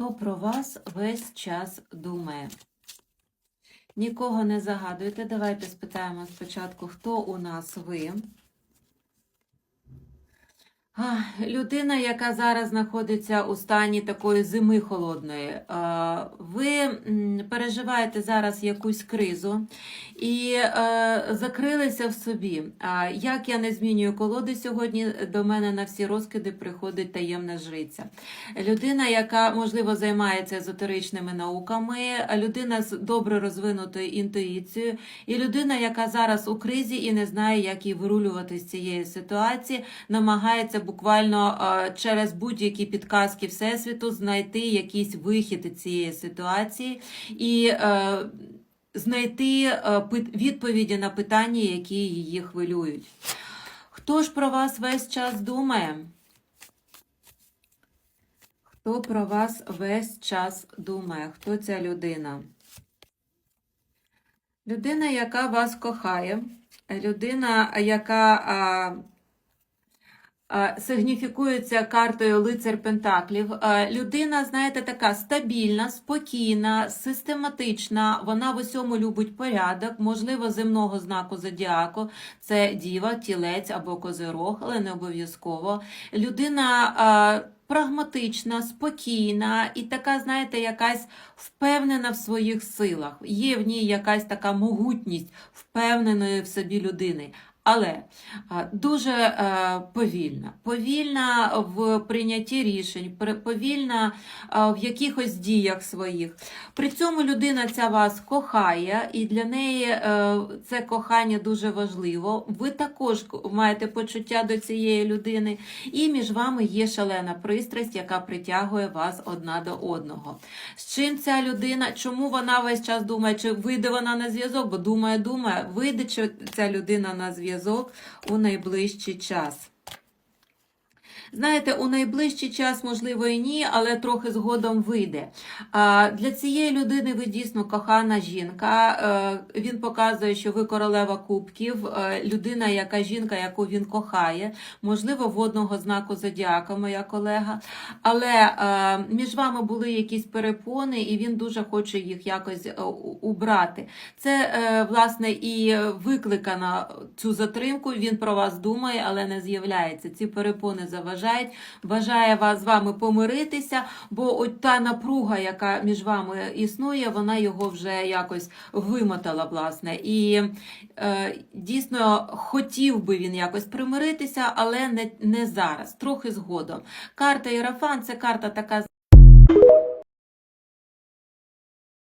Хто про вас весь час думає? Нікого не загадуйте. Давайте спитаємо спочатку, хто у нас ви. Людина, яка зараз знаходиться у стані такої зими холодної, ви переживаєте зараз якусь кризу і закрилися в собі. Як я не змінюю колоди сьогодні, до мене на всі розкиди приходить таємна жриця. Людина, яка можливо займається езотеричними науками, людина з добре розвинутою інтуїцією, і людина, яка зараз у кризі і не знає, як їй вирулювати з цієї ситуації, намагається буквально через будь-які підказки Всесвіту знайти якийсь вихід цієї ситуації і е, знайти е, відповіді на питання, які її хвилюють. Хто ж про вас весь час думає? Хто про вас весь час думає? Хто ця людина? Людина, яка вас кохає, людина, яка сигніфікується картою лицар Пентаклів. Людина, знаєте, така стабільна, спокійна, систематична. Вона в усьому любить порядок, можливо, земного знаку зодіаку. Це діва, тілець або козирог, але не обов'язково. Людина. Прагматична, спокійна і така, знаєте, якась впевнена в своїх силах. Є в ній якась така могутність впевненої в собі людини. Але дуже е, повільна, повільна в прийнятті рішень, повільна в якихось діях своїх. При цьому людина ця вас кохає, і для неї е, це кохання дуже важливо. Ви також маєте почуття до цієї людини, і між вами є шалена пристрасть, яка притягує вас одна до одного. З чим ця людина, чому вона весь час думає, чи вийде вона на зв'язок? Бо думає, думає, вийде ця людина на зв'язок у найближчий час. Знаєте, у найближчий час, можливо, і ні, але трохи згодом вийде. Для цієї людини ви дійсно кохана жінка. Е, він показує, що ви королева кубків, е, людина, яка жінка, яку він кохає, можливо, водного знаку зодіака, моя колега. Але е, між вами були якісь перепони, і він дуже хоче їх якось убрати. Це, власне, і викликано цю затримку. Він про вас думає, але не з'являється. Ці перепони заважають. Бажає вас з вами помиритися, бо от та напруга, яка між вами існує, вона його вже якось вимотала, власне. І е, дійсно хотів би він якось примиритися, але не, не зараз, трохи згодом. Карта Єрафан це карта така.